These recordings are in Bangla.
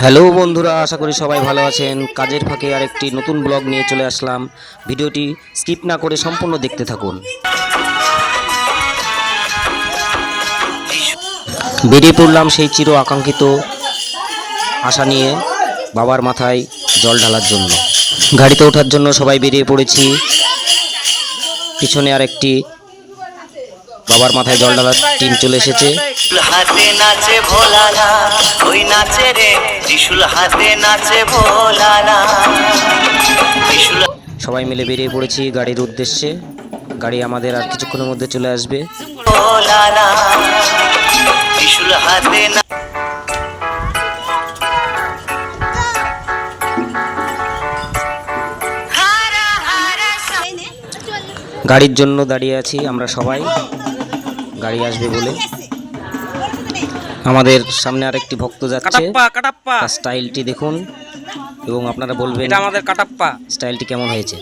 হ্যালো বন্ধুরা, আশা করি সবাই ভালো আছেন। কাজের ফাঁকে আরেকটি নতুন ব্লগ নিয়ে চলে আসলাম। ভিডিওটি স্কিপ না করে সম্পূর্ণ দেখতে থাকুন। বেরিয়ে পড়লাম সেই চির আকাঙ্ক্ষিত আশা নিয়ে বাবার মাথায় জল ঢালার জন্য। গাড়িতে ওঠার জন্য সবাই বেরিয়ে পড়েছি। পিছনে আরেকটি বাবার মাথায় জল ঢালার টিম চলে এসেছে। হাতে নাচে ভোলানা ওই নাচে রে। ত্রিশুল হাতে নাচে ভোলানা সবাই মিলে বেরিয়ে পড়েছি গাড়ির উদ্দেশ্যে। গাড়ি আমাদের আর কিছুক্ষণের মধ্যে চলে আসবে। গাড়ির জন্য দাঁড়িয়ে আছি আমরা সবাই। গাড়ি আসবে বলে। আমাদের সামনে আরেকটি ভক্ত যাচ্ছে। স্টাইলটি দেখুন এবং আপনারা বলবেন আমাদের কাটাপ্পা। স্টাইলটি কেমন হয়েছে?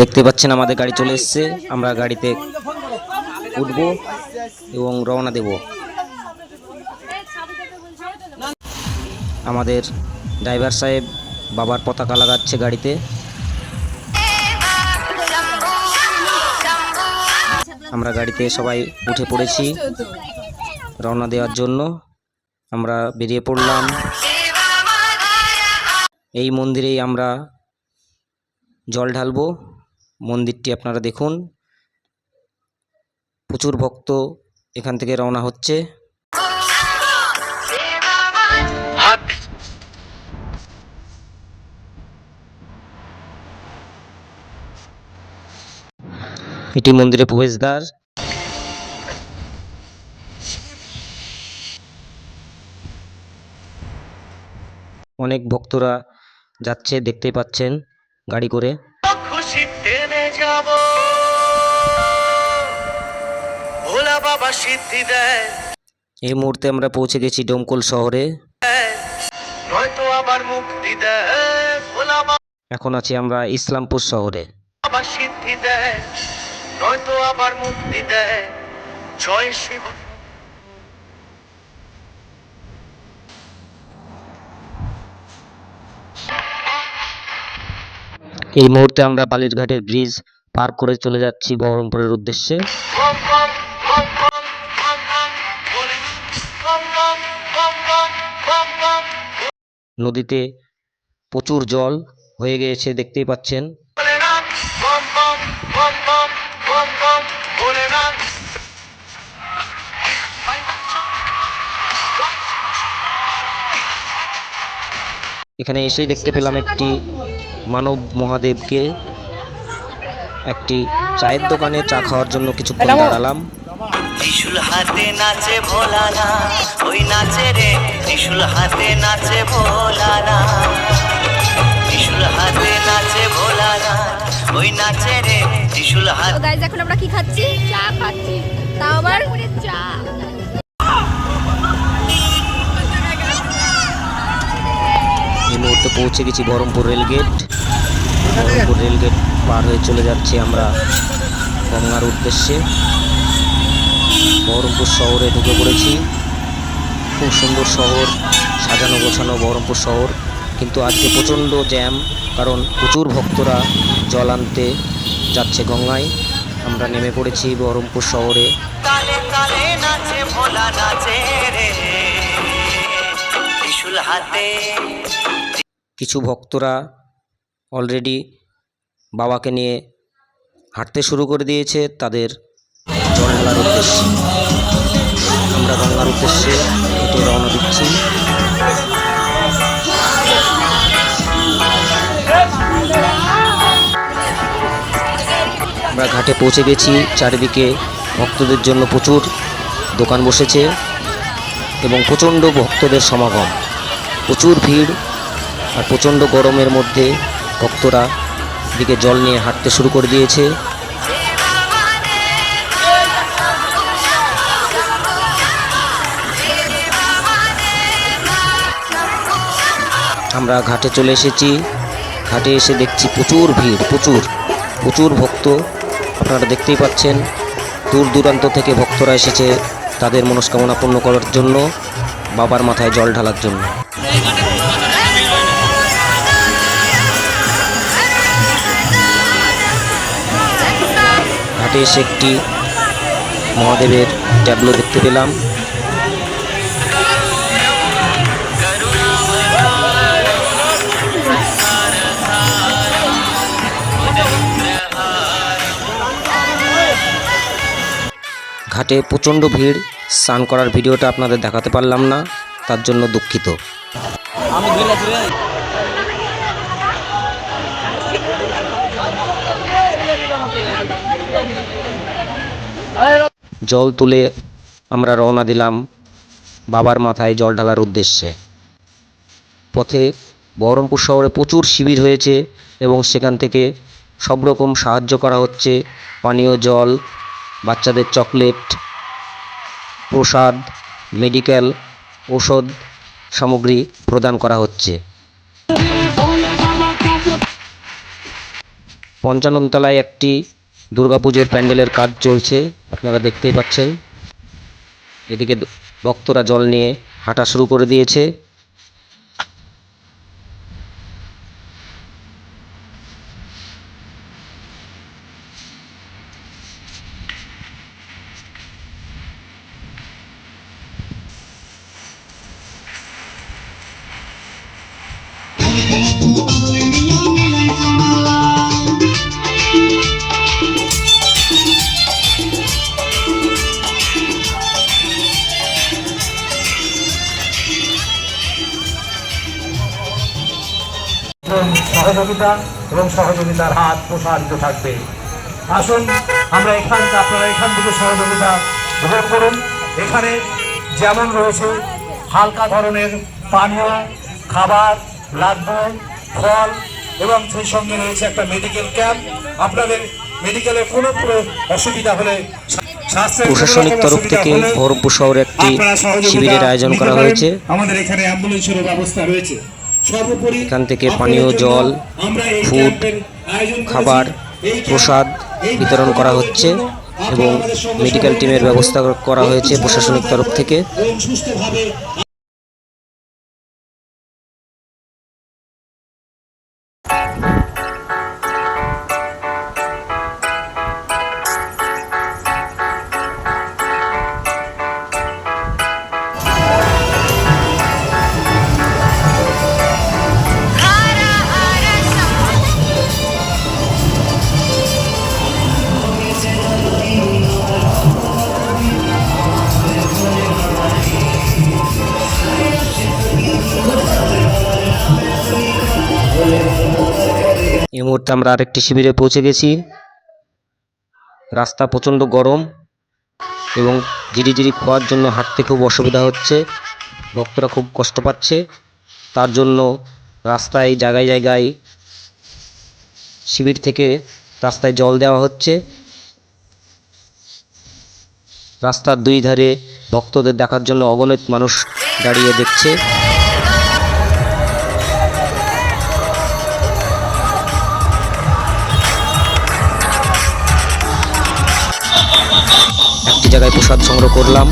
দেখতে পাচ্ছেন আমাদের গাড়ি চলে এসছে। আমরা গাড়িতে উঠব এবং রওনা দেব। আমাদের ড্রাইভার সাহেব বাবার পতাকা লাগাচ্ছে গাড়িতে। আমরা গাড়িতে সবাই উঠে পড়েছি রওনা দেওয়ার জন্য। আমরা বেরিয়ে পড়লাম। এই মন্দিরেই আমরা জল ঢালবো। মন্দিরটি আপনারা দেখুন। প্রচুর ভক্ত এখান থেকে রওনা হচ্ছে। এটি মন্দিরে প্রবেশদ্বার। অনেক ভক্তরা যাচ্ছে দেখতে পাচ্ছেন গাড়ি করে। এই মুহূর্তে আমরা পৌঁছে গেছি ডোমকল শহরে। এখন আছি আমরা ইসলামপুর শহরে। নয়তো আবার মুক্তি দেয় জয় শিব এই মুহূর্তে আমরা বালিরঘাটের ব্রিজ পার করে চলে যাচ্ছি বহরমপুরের উদ্দেশ্যে নদীতে প্রচুর জল হয়ে গিয়েছে দেখতেই পাচ্ছেন এখানে এসেই দেখতে পেলাম একটি মানব মহাদেবকে। একটি চায়ের দোকানে চা খাওয়ার জন্য কিছুক্ষণ দাঁড়ালাম। ত্রিশুল হাতে নাচে ভোলানা ওই নাচে রে ত্রিশুল হাতে নাচে ভোলানা। ত্রিশুল হাতে নাচে ভোলানা ওই নাচে রে ত্রিশুল হাতে এখন আমরা কি খাচ্ছি? চা খাচ্ছি। তাও আবার চা। এই মুহূর্তে পৌঁছে গেছি Baharampur rail gate Baharampur rail gate পার হয়ে চলে যাচ্ছি আমরা গঙ্গার উদ্দেশ্যে। বহরমপুর শহরে ঢুকে পড়েছি। খুব সুন্দর শহর, সাজানো গোছানো বহরমপুর শহর। কিন্তু আজকে প্রচণ্ড জ্যাম, কারণ প্রচুর ভক্তরা জল আনতে যাচ্ছে গঙ্গায়। আমরা নেমে পড়েছি বহরমপুর শহরে। তালে তালে নাচে, ভোলা নাচে রে। কিছু ভক্তরা অলরেডি বাবাকে নিয়ে হাঁটতে শুরু করে দিয়েছে তাদের জল উদ্দেশ্যে। আমরা গঙ্গার উদ্দেশ্যে রওনা দিচ্ছি। আমরা ঘাটে পৌঁছে গেছি, চারিদিকে ভক্তদের জন্য প্রচুর দোকান বসেছে এবং প্রচণ্ড ভক্তদের সমাগম। প্রচুর ভিড় আর প্রচণ্ড গরমের মধ্যে ভক্তরা দিকে জল নিয়ে হাঁটতে শুরু করে দিয়েছে। আমরা ঘাটে চলে এসেছি। ঘাটে এসে দেখছি প্রচুর ভিড়, প্রচুর প্রচুর ভক্ত। আপনারা দেখতেই পাচ্ছেন, দূর দূরান্ত থেকে ভক্তরা এসেছে তাদের মনস্কামনা পূর্ণ করার জন্য, বাবার মাথায় জল ঢালার জন্য। ঘাটে এসে একটি মহাদেবের ট্যাবলো দেখতে পেলাম। ঘাটে প্রচণ্ড ভিড়, স্নান করার ভিডিওটা আপনাদের দেখাতে পারলাম না, তার জন্য দুঃখিত। জল তুলে আমরা রওনা দিলাম বাবার মাথায় জল ঢালার উদ্দেশ্যে। পথে বহরমপুর শহরে প্রচুর শিবির হয়েছে এবং সেখান থেকে সব রকম সাহায্য করা হচ্ছে। পানীয় জল, বাচ্চাদের চকলেট, প্রসাদ মেডিকেল ঔষধ সামগ্রী প্রদান করা হচ্ছে। পঞ্চাননতলায় একটি দুর্গাপুজোর প্যান্ডেলের কাজ চলছে, আপনারা দেখতেই পাচ্ছেন। এদিকে ভক্তরা জল নিয়ে হাঁটা শুরু করে দিয়েছে। এবং সহযোগিতা এবং সহযোগিতার হাত প্রসারিত থাকবে। আসুন আমরা এখান আপনারা এখান থেকে সহযোগিতা গ্রহণ করুন। এখানে যেমন রয়েছে হালকা ধরনের পানীয় খাবার লাগবে ফল এবং সেই সঙ্গে রয়েছে একটা মেডিকেল ক্যাম্প আপনাদের মেডিকেলের কোনো অসুবিধা হলে প্রশাসনিক তরফ থেকে বহরমপুর শহরে একটি শিবিরের আয়োজন করা হয়েছে। আমাদের এখানে অ্যাম্বুলেন্সেরও ব্যবস্থা রয়েছে। এখান থেকে পানীয় জল, ফুড। খাবার প্রসাদ বিতরণ করা হচ্ছে এবং মেডিকেল টিমের ব্যবস্থা করা হয়েছে প্রশাসনিক তরফ থেকে মুহূর্তে আমরা আরেকটি শিবিরে পৌঁছে গেছি। রাস্তা প্রচণ্ড গরম এবং ধীরে খাওয়ার জন্য হাঁটতে খুব অসুবিধা হচ্ছে। ভক্তরা খুব কষ্ট পাচ্ছে। তার জন্য রাস্তায় জায়গায় জায়গায় শিবির থেকে রাস্তায় জল দেওয়া হচ্ছে। রাস্তার দুই ধারে ভক্তদের দেখার জন্য অগণিত মানুষ দাঁড়িয়ে দেখছে। জায়গায় প্রসাদ সংগ্রহ করলাম।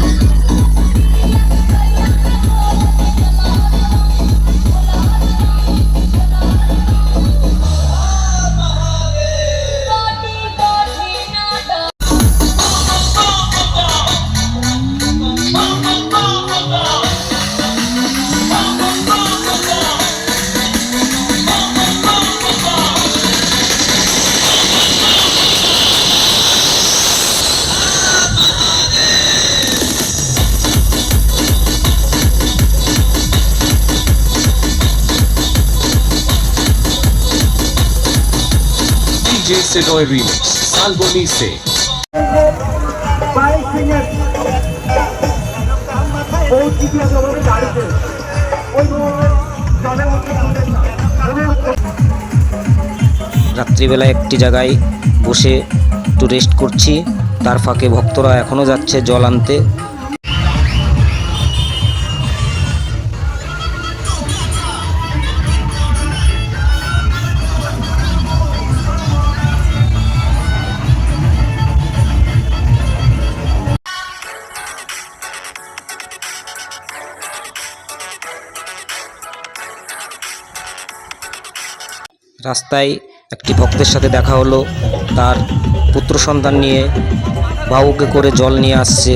DJ Senoy Remix, Salbonice. রাত্রিবেলা একটি জায়গায় বসে একটু রেস্ট করছি। তার ফাঁকে ভক্তরা এখনও যাচ্ছে জল আনতে। রাস্তায় একটি ভক্তের সাথে দেখা হলো। তার পুত্র সন্তান নিয়ে বাবুকে করে জল নিয়ে আসছে।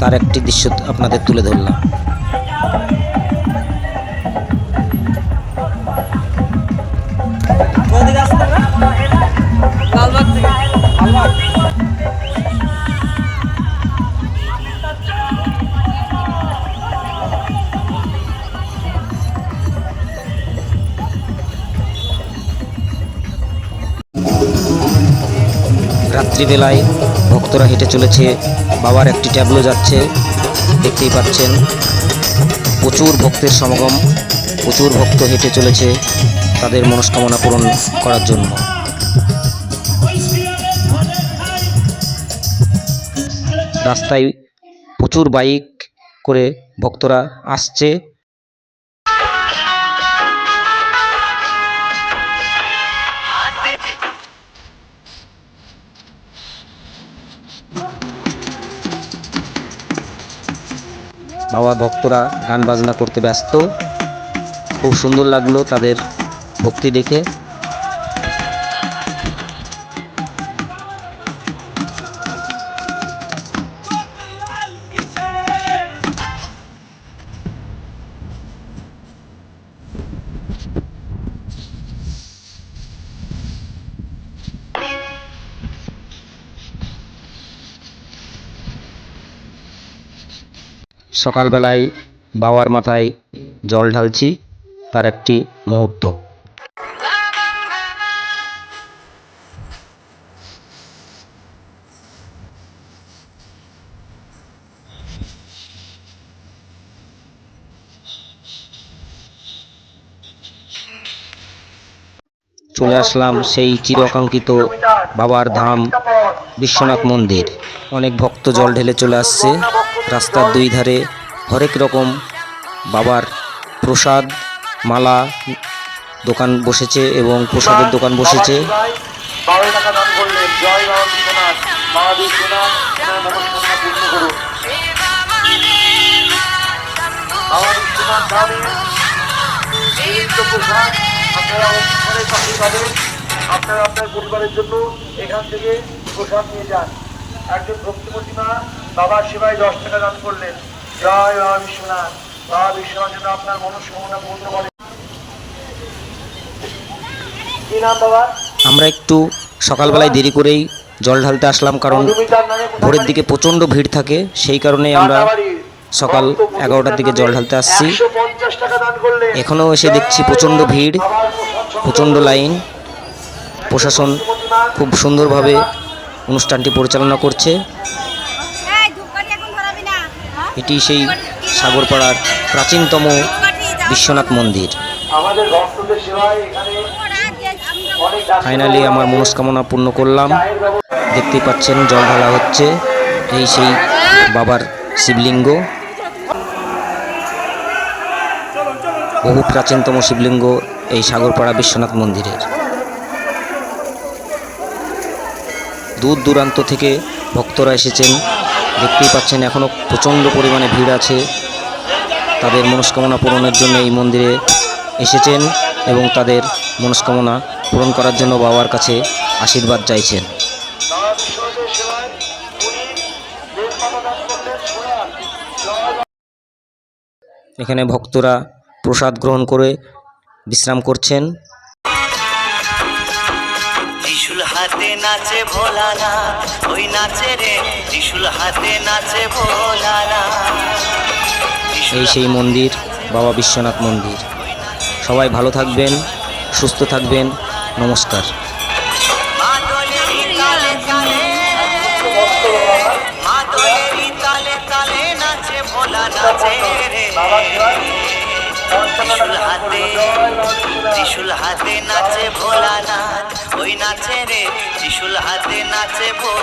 তার একটি দৃশ্য আপনাদের তুলে ধরলাম। রাত্রিবেলায় ভক্তরা হেঁটে চলেছে। বাবার একটি ট্যাবলো যাচ্ছে, দেখতেই পাচ্ছেন। প্রচুর ভক্তের সমাগম, প্রচুর ভক্ত হেঁটে চলেছে তাদের মনস্কামনা পূরণ করার জন্য। রাস্তায় প্রচুর বাইক করে ভক্তরা আসছে। বাবা ভক্তরা গান বাজনা করতে ব্যস্ত। খুব সুন্দর লাগল তাদের ভক্তি দেখে। সকালবেলায় বাবার মাথায় জল ঢালছি, তার একটি মুহূর্ত। চলে আসলাম সেই চিরকাঙ্ক্ষিত বাবার ধাম বিশ্বনাথ মন্দির। অনেক ভক্ত জল ঢেলে চলে আসছে। রাস্তার দুই ধারে হরেক রকম বাবার প্রসাদ, মালা দোকান বসেছে এবং প্রসাদের দোকান বসেছে। আপনারা আপনার পরিবারের জন্য এখান থেকে প্রসাদ নিয়ে যান। একজন ভক্তিমতী মা বাবার সেবায় দশ টাকা দান করলেন। জয় বাবা বিশ্বনাথ। বাবা বিশ্বনাথ যেন আপনার মনস্কামনা পূর্ণ করে। কি নাম বাবা? আমরা একটু সকালবেলায় দেরি করেই জল ঢালতে আসলাম কারণ ভোরের দিকে প্রচণ্ড ভিড় থাকে সেই কারণেই আমরা সকাল এগারোটার দিকে জল ঢালতে আসছি। এখনও এসে দেখছি প্রচণ্ড ভিড় প্রচণ্ড লাইন। প্রশাসন খুব সুন্দরভাবে অনুষ্ঠানটি পরিচালনা করছে। এই ধূপকাঠি এখন ধরাবি না? এটি সেই সাগরপাড়ার প্রাচীনতম বিশ্বনাথ মন্দির। ফাইনালি আমার মনস্কামনা পূর্ণ করলাম। দেখতে পাচ্ছেন জল ঢালা হচ্ছে। এই সেই বাবার শিবলিঙ্গ। বহু প্রাচীনতম শিবলিঙ্গ এই সাগরপাড়া বিশ্বনাথ মন্দিরের। দূর দূরান্ত থেকে ভক্তরা এসেছেন। দেখতেই পাচ্ছেন এখনও প্রচণ্ড পরিমাণে ভিড় আছে। তাদের মনস্কামনা পূরণের জন্য এই মন্দিরে এসেছেন এবং তাদের মনস্কামনা পূরণ করার জন্য বাবার কাছে আশীর্বাদ চাইছেন। এখানে ভক্তরা প্রসাদ গ্রহণ করে বিশ্রাম করছেন। হাতে নাচে ভোলানা ওই নাচে রে ত্রিশুল হাতে নাচে ভোলানা। এই সেই মন্দির বাবা বিশ্বনাথ মন্দির। সবাই ভালো থাকবেন সুস্থ থাকবেন নমস্কার। ত্রিশুল হাতে নাচে ভোলানাথ ওই নাচে রে ত্রিশুল হাতে নাচে ভোলা